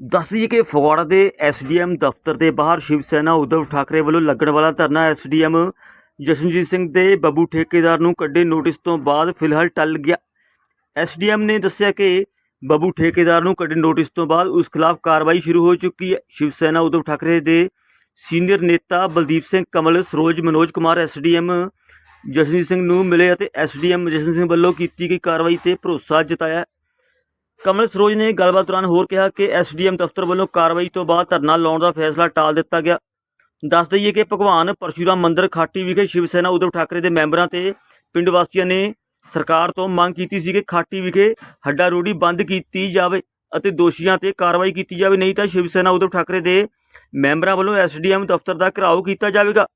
ਦੱਸ ਦਈਏ ਕਿ ਫਗਵਾੜਾ ਦੇ ਐਸਡੀਐਮ ਦਫ਼ਤਰ ਦੇ ਬਾਹਰ ਸ਼ਿਵ ਸੈਨਾ ਉਧਵ ਠਾਕਰੇ ਵੱਲੋਂ ਲੱਗਣ ਵਾਲਾ ਧਰਨਾ ਐਸਡੀਐਮ ਜਸ਼ਨਜੀਤ ਸਿੰਘ ਦੇ ਬੱਬੂ ਠੇਕੇਦਾਰ ਨੂੰ ਕੱਢੇ ਨੋਟਿਸ ਤੋਂ ਬਾਅਦ ਫਿਲਹਾਲ ਟੱਲ ਗਿਆ। ਐਸਡੀਐਮ ਨੇ ਦੱਸਿਆ ਕਿ ਬੱਬੂ ਠੇਕੇਦਾਰ ਨੂੰ ਕੱਢੇ ਨੋਟਿਸ ਤੋਂ ਬਾਅਦ ਉਸ ਖਿਲਾਫ ਕਾਰਵਾਈ ਸ਼ੁਰੂ ਹੋ ਚੁੱਕੀ ਹੈ। ਸ਼ਿਵ ਸੈਨਾ ਉਧਵ ਠਾਕਰੇ ਦੇ ਸੀਨੀਅਰ ਨੇਤਾ ਬਲਦੀਪ ਸਿੰਘ ਕਮਲ, ਸਰੋਜ ਮਨੋਜ ਕੁਮਾਰ, ਐਸਡੀਐਮ ਜਸ਼ਨਜੀਤ ਸਿੰਘ ਨੂੰ ਮਿਲੇ ਅਤੇ ਐਸਡੀਐਮ ਜਸ਼ਨ ਸਿੰਘ ਵੱਲੋਂ ਕੀਤੀ ਗਈ ਕਾਰਵਾਈ ਤੇ ਭਰੋਸਾ ਜਤਾਇਆ। ਕਮਲ ਸਰੋਜ ਨੇ ਗੱਲਬਾਤ ਦੌਰਾਨ ਹੋਰ ਕਿਹਾ ਕਿ ਐਸਡੀਐਮ ਦਫ਼ਤਰ ਵੱਲੋਂ ਕਾਰਵਾਈ ਤੋਂ ਬਾਅਦ ਧਰਨਾ ਲਾਉਣ ਦਾ ਫੈਸਲਾ ਟਾਲ ਦਿੱਤਾ ਗਿਆ। ਦੱਸ ਦਈਏ ਕਿ ਭਗਵਾਨ ਪਰਸ਼ੂਰਾਮ ਮੰਦਰ ਖਾਟੀ ਵਿਖੇ ਸ਼ਿਵ ਸੈਨਾ ਉਦਵ ਠਾਕਰੇ ਦੇ ਮੈਂਬਰਾਂ ਤੇ ਪਿੰਡ ਵਾਸੀਆਂ ਨੇ ਸਰਕਾਰ ਤੋਂ ਮੰਗ ਕੀਤੀ ਸੀ ਕਿ ਖਾਟੀ ਵਿਖੇ ਹੱਡਾ ਰੋੜੀ ਬੰਦ ਕੀਤੀ ਜਾਵੇ ਅਤੇ ਦੋਸ਼ੀਆਂ ਤੇ ਕਾਰਵਾਈ ਕੀਤੀ ਜਾਵੇ, ਨਹੀਂ ਤਾਂ ਸ਼ਿਵ ਸੈਨਾ ਉਦਵ ਠਾਕਰੇ ਦੇ ਮੈਂਬਰਾਂ ਵੱਲੋਂ ਐਸਡੀਐਮ ਦਫ਼ਤਰ ਦਾ ਘਿਰਾਓ ਕੀਤਾ ਜਾਵੇਗਾ।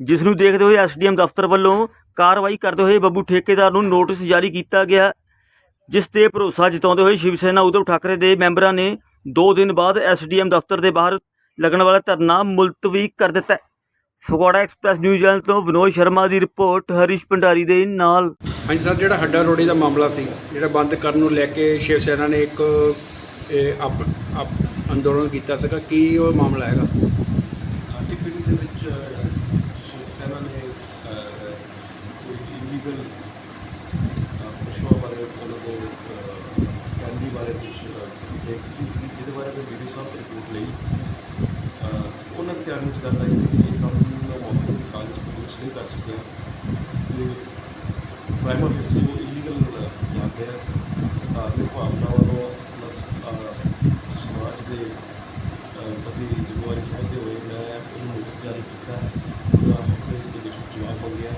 ਜਿਸ ਨੂੰ ਦੇਖਦੇ ਹੋਏ ਐਸਡੀਐਮ ਦਫ਼ਤਰ ਵੱਲੋਂ ਕਾਰਵਾਈ ਕਰਦੇ ਹੋਏ ਬੱਬੂ ਠੇਕੇਦਾਰ ਨੂੰ ਨੋਟਿਸ ਜਾਰੀ ਕੀਤਾ ਗਿਆ। ਜਿਸ ਤੇ ਭਰੋਸਾ ਜਤਾਉਂਦੇ ਹੋਏ ਸ਼ਿਵ ਸੈਨਾ ਉद्धਵ ਠਾਕਰੇ ਦੇ ਮੈਂਬਰਾਂ ਨੇ 2 ਦਿਨ ਬਾਅਦ ਐਸਡੀਐਮ ਦਫ਼ਤਰ ਦੇ ਬਾਹਰ ਲੱਗਣ ਵਾਲਾ ਧਰਨਾ ਮੁਲਤਵੀ ਕਰ ਦਿੱਤਾ ਹੈ। ਫਗਵਾੜਾ ਐਕਸਪ੍ਰੈਸ ਨਿਊਜ਼ ਚੈਨਲ ਤੋਂ ਵਿਨੋਦ ਸ਼ਰਮਾ ਦੀ ਰਿਪੋਰਟ ਹਰੀਸ਼ ਭੰਡਾਰੀ ਦੇ ਨਾਲ। ਹਾਂਜੀ ਸਰ ਜਿਹੜਾ ਹੱਡਾ ਰੋੜੀ ਦਾ ਮਾਮਲਾ ਸੀ ਜਿਹੜਾ ਬੰਦ ਕਰਨ ਨੂੰ ਲੈ ਕੇ ਸ਼ਿਵ ਸੈਨਾ ਨੇ ਇੱਕ ਇਹ, ਆਪ ਆਪ ਅੰਦੋਲਨ ਕੀਤਾ ਸੀਗਾ ਕੀ ਉਹ ਮਾਮਲਾ ਹੈਗਾ? ਪਿੰਡ ਦੇ ਵਿੱਚ ਸ਼ਿਵ ਸੈਨਾ ਨੇ ਕੋਈ ਇਲੀਗਲ ਪਸ਼ੂਆਂ ਬਾਰੇ ਉਹਨਾਂ ਦੇ ਕੈਂਡੀ ਬਾਰੇ ਕੁਝ ਦੇਖ ਕੀਤੀ ਸੀ ਜਿਹਦੇ ਬਾਰੇ ਮੈਂ ਵੀਡੀਓ ਸਾਹਿਬ ਤੋਂ ਰਿਪੋਰਟ ਲਈ। ਉਹਨਾਂ ਦੇ ਧਿਆਨ ਵਿੱਚ ਗੱਲ ਆਈ ਕਿ ਇਹ ਕੰਮ ਦਾ ਮੌਕੇ ਤੇ ਕਾਗਜ਼ ਪੁਲਿਸ ਨਹੀਂ ਕਰ ਸਕਿਆ। ਤੇ ਪ੍ਰਾਈਮ ਫੇਸੀ ਉਹ ਇਲੀਗਲ ਲੱਗ ਗਿਆ। ਧਾਰਮਿਕ ਭਾਵਨਾਵਾਂ ਨੂੰ ਪਲਸ ਸਮਾਜ ਦੇ ਪ੍ਰਤੀ ਜ਼ਿੰਮੇਵਾਰੀ ਸਮਝਦੇ ਹੋਏ ਮੈਂ ਜਾਰੀ ਕੀਤਾ ਉਹਦਾ ਹਫ਼ਤੇ ਦੇ ਵਿੱਚ ਜਵਾਬ ਮੰਗਿਆ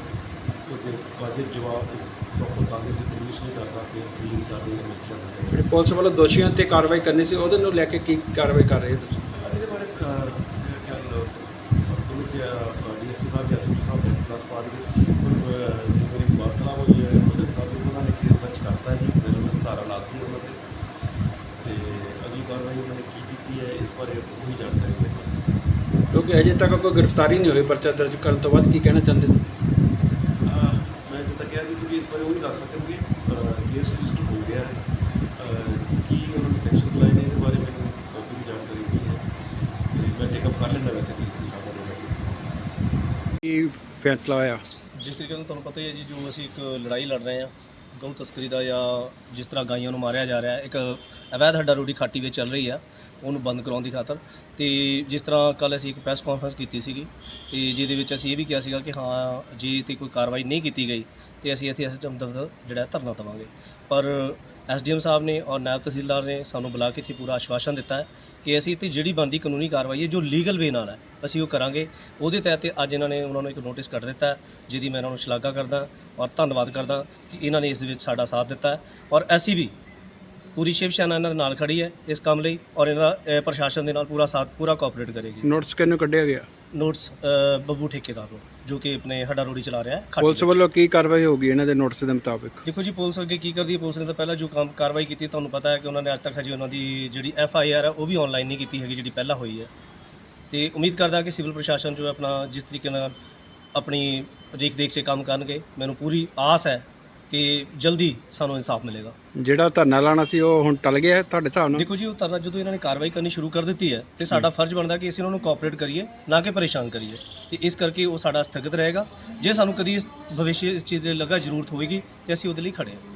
ਉਹਦੇ ਵਾਜਬ ਜਵਾਬ ਪ੍ਰੋਪਰ ਕਾਗਜ਼ ਦੀ ਪ੍ਰੋਡਿਊਸ ਨਹੀਂ ਕਰਦਾ ਫਿਰ ਰਿਲੀਜ਼ ਕਰ ਰਹੀ ਹੈ। ਮਿਸਟਰ ਕਰਨਾ ਜਿਹੜੀ ਪੁਲਿਸ ਵੱਲੋਂ ਦੋਸ਼ੀਆਂ ਤੇ ਕਾਰਵਾਈ ਕਰਨੀ ਸੀ ਉਹਦੇ ਨੂੰ ਲੈ ਕੇ ਕੀ ਕਾਰਵਾਈ ਕਰ ਰਹੇ ਤੁਸੀਂ? ਇਹਦੇ ਬਾਰੇ ਮੇਰੇ ਖਿਆਲ ਪੁਲਿਸ ਜਾਂ ਡੀਐਸਪੀ ਸਾਹਿਬ ਜਾਂ ਐਸਪੀ ਸਾਹਿਬ ਦੇ ਦਸ ਪਾਰਟ ਦੇ ਮੇਰੀ ਵਾਰਤਾਲਾਪ ਹੋਈ ਹੈ ਉਹਦੇ ਮੁਤਾਬਿਕ ਉਹਨਾਂ ਨੇ ਕੇਸ ਦਰਜ ਕਰਤਾ ਹੈ ਜੀ। ਫਿਰ ਉਹਨਾਂ ਨੇ ਧਾਰਾ ਲਾਤੀ ਉਹਨਾਂ ਤੇ। ਤੇ ਅਗਲੀ ਕਾਰਵਾਈ ਉਹਨਾਂ ਨੇ ਕੀ ਕੀਤੀ ਹੈ ਇਸ ਬਾਰੇ ਉਹੀ ਜਾਣਕਾਰੀ ਮੇਰੇ ਕੋਲ ਹੈ। ਕਿਉਂਕਿ ਅਜੇ ਤੱਕ ਕੋਈ ਗ੍ਰਿਫਤਾਰੀ ਨਹੀਂ ਹੋਈ ਪਰਚਾ ਦਰਜ ਕਰਨ ਤੋਂ ਬਾਅਦ ਕੀ ਕਹਿਣਾ ਚਾਹੁੰਦੇ ਤੁਸੀਂ? ਮੈਂ ਜਿੱਦਾਂ ਕਿਹਾ ਜੀ ਤੁਸੀਂ ਇਸ ਬਾਰੇ ਉਹ ਹੀ ਦੱਸ ਸਕਣਗੇ ਕੇਸ ਰਜਿਸਟਰ ਹੋ ਗਿਆ ਹੈ ਅਹ ਕੀ ਉਹਨਾਂ ਨੇ ਸੈਕਸ਼ਨਸ ਲਾਏ ਨੇ ਇਹਦੇ ਬਾਰੇ ਮੈਨੂੰ ਕੋਈ ਜਾਣਕਾਰੀ ਨਹੀਂ ਹੈ। ਤੇ ਮੈਂ ਟੇਕਅਪ ਕਰ ਲੈਂਦਾ ਵੈਸੇ ਕੇਸ ਵੀ ਸਾਹਮਣੇ ਲੈ ਕੀ ਫੈਸਲਾ ਹੋਇਆ? ਜਿਸ ਤਰੀਕੇ ਨਾਲ ਤੁਹਾਨੂੰ ਪਤਾ ਹੀ ਹੈ ਜੀ ਜੋ ਅਸੀਂ ਇੱਕ ਲੜਾਈ ਲੜ ਰਹੇ ਹਾਂ ਗਊ ਤਸਕਰੀ ਦਾ ਜਾਂ ਜਿਸ ਤਰ੍ਹਾਂ ਗਾਈਆਂ ਨੂੰ ਮਾਰਿਆ ਜਾ ਰਿਹਾ ਇੱਕ ਅਵੈਧ ਹੱਡਾ ਰੋੜੀ ਖਾਟੀ ਵਿੱਚ ਚੱਲ ਰਹੀ ਆ ਉਹਨੂੰ ਬੰਦ ਕਰਾਉਣ ਦੀ ਖਾਤਰ। ਤੇ ਜਿਸ ਤਰ੍ਹਾਂ ਕੱਲ ਅਸੀਂ ਇੱਕ ਪ੍ਰੈਸ ਕਾਨਫਰੰਸ ਕੀਤੀ ਸੀਗੀ, ਤੇ ਜਿਹਦੇ ਵਿੱਚ ਅਸੀਂ ਇਹ ਵੀ ਕਿਹਾ ਸੀਗਾ ਕਿ ਹਾਂ, ਜੇ ਤੇ ਕੋਈ ਕਾਰਵਾਈ ਨਹੀਂ ਕੀਤੀ ਗਈ, ਤੇ ਅਸੀਂ ਇੱਥੇ ਐਸਡੀਐਮ ਦਫ਼ਤਰ ਜਿਹੜਾ ਧਰਨਾ ਦੇਵਾਂਗੇ। ਪਰ ਐਸਡੀਐਮ ਸਾਹਿਬ ਨੇ ਔਰ ਨਾਇਬ ਤਹਿਸੀਲਦਾਰ ਨੇ ਸਾਨੂੰ ਬੁਲਾ ਕੇ ਇੱਥੇ ਪੂਰਾ ਆਸ਼ਵਾਸਨ ਦਿੱਤਾ ਹੈ ਕਿ ਅਸੀਂ ਤੇ ਜਿਹੜੀ ਬੰਦੀ ਕਾਨੂੰਨੀ ਕਾਰਵਾਈ ਹੈ, ਜੋ ਲੀਗਲ ਵੇ ਨਾਲ ਹੈ, ਅਸੀਂ ਉਹ ਕਰਾਂਗੇ। ਉਹਦੇ ਤਹਿਤ ਅੱਜ ਇਹਨਾਂ ਨੇ ਉਹਨਾਂ ਨੂੰ ਇੱਕ ਨੋਟਿਸ ਕੱਢ ਦਿੱਤਾ ਜਿਹਦੀ ਮੈਂ ਇਹਨਾਂ ਨੂੰ ਸ਼ਲਾਘਾ ਕਰਦਾ ਔਰ ਧੰਨਵਾਦ ਕਰਦਾ ਕਿ ਇਹਨਾਂ ਨੇ ਇਸ ਵਿੱਚ ਸਾਡਾ ਸਾਥ ਦਿੱਤਾ ਔਰ ਅਸੀਂ ਵੀ ਪੂਰੀ ਸ਼ਿਵ ਸੈਨਾ ਇਹਨਾਂ ਦੇ ਨਾਲ ਖੜੀ ਹੈ ਇਸ ਕੰਮ ਲਈ ਔਰ ਇਹਨਾਂ ਪ੍ਰਸ਼ਾਸਨ ਦੇ ਨਾਲ ਪੂਰਾ ਸਾਥ, ਪੂਰਾ ਕੋਆਪਰੇਟ ਕਰੇਗੀ। ਨੋਟਿਸ ਕਿਹਨੂੰ ਕੱਢਿਆ ਗਿਆ? ਨੋਟਿਸ ਅ, ਬੱਬੂ ਠੇਕੇਦਾਰ ਨੂੰ ਜੋ ਕਿ ਆਪਣੇ ਹੱਡਾ ਰੋੜੀ ਚਲਾ ਰਿਹਾ ਹੈ ਖਾਟੀ ਪੁਲਿਸ ਵਿੱਚ। ਵੱਲੋਂ ਕੀ ਕਾਰਵਾਈ ਹੋਗੀ ਇਹਨਾਂ ਦੇ ਨੋਟਿਸ ਦੇ ਮੁਤਾਬਿਕ ਦੇਖੋ ਜੀ ਪੁਲਿਸ ਅੱਗੇ ਕੀ ਕਰਦੀ ਹੈ ਪੁਲਿਸ ਨੇ ਤਾਂ ਪਹਿਲਾਂ ਜੋ ਕੰਮ ਕਾਰਵਾਈ ਕੀਤੀ ਤੁਹਾਨੂੰ ਪਤਾ ਹੈ ਕਿ ਉਹਨਾਂ ਨੇ ਅੱਜ ਤੱਕ ਹਜੇ ਉਹਨਾਂ ਦੀ ਜਿਹੜੀ ਐਫ ਆਈ ਆਰ ਹੈ ਉਹ ਵੀ ਆਨਲਾਈਨ ਨਹੀਂ ਕੀਤੀ ਹੈਗੀ ਜਿਹੜੀ ਪਹਿਲਾਂ ਹੋਈ ਹੈ ਤੇ ਉਮੀਦ ਕਰਦਾ ਕਿ ਸਿਵਲ ਪ੍ਰਸ਼ਾਸਨ ਜੋ ਹੈ ਆਪਣਾ ਜਿਸ ਤਰੀਕੇ ਨਾਲ ਆਪਣੀ ਦੇਖ ਦੇਖ 'ਚ ਕੰਮ ਕਰਨਗੇ ਮੈਨੂੰ ਪੂਰੀ ਆਸ ਹੈ ਕਿ ਜਲਦੀ ਸਾਨੂੰ ਇਨਸਾਫ ਮਿਲੇਗਾ। ਜਿਹੜਾ ਧਰਨਾ ਲਾਣਾ ਸੀ ਉਹ ਹੁਣ ਟਲ ਗਿਆ ਹੈ ਤੁਹਾਡੇ ਹਿਸਾਬ ਨਾਲ? ਦੇਖੋ ਜੀ ਉਹ ਤਰ੍ਹਾਂ ਜਦੋਂ ਇਹਨਾਂ ਨੇ ਕਾਰਵਾਈ ਕਰਨੀ ਸ਼ੁਰੂ ਕਰ ਦਿੱਤੀ ਹੈ ਤੇ ਸਾਡਾ ਫਰਜ਼ ਬਣਦਾ ਕਿ ਅਸੀਂ ਉਹਨਾਂ ਨੂੰ ਕੋਆਪਰੇਟ ਕਰੀਏ ਨਾ ਕਿ ਪਰੇਸ਼ਾਨ ਕਰੀਏ। ਤੇ ਇਸ ਕਰਕੇ ਉਹ ਸਾਡਾ ਸਥਗਿਤ ਰਹੇਗਾ। ਜੇ ਸਾਨੂੰ ਕਦੀ ਇਸ ਭਵਿੱਖ ਇਸ ਚੀਜ਼ ਦੀ ਲੱਗਾ ਜ਼ਰੂਰਤ ਹੋਵੇਗੀ ਤੇ ਅਸੀਂ ਉਹਦੇ ਲਈ ਖੜੇ ਹਾਂ।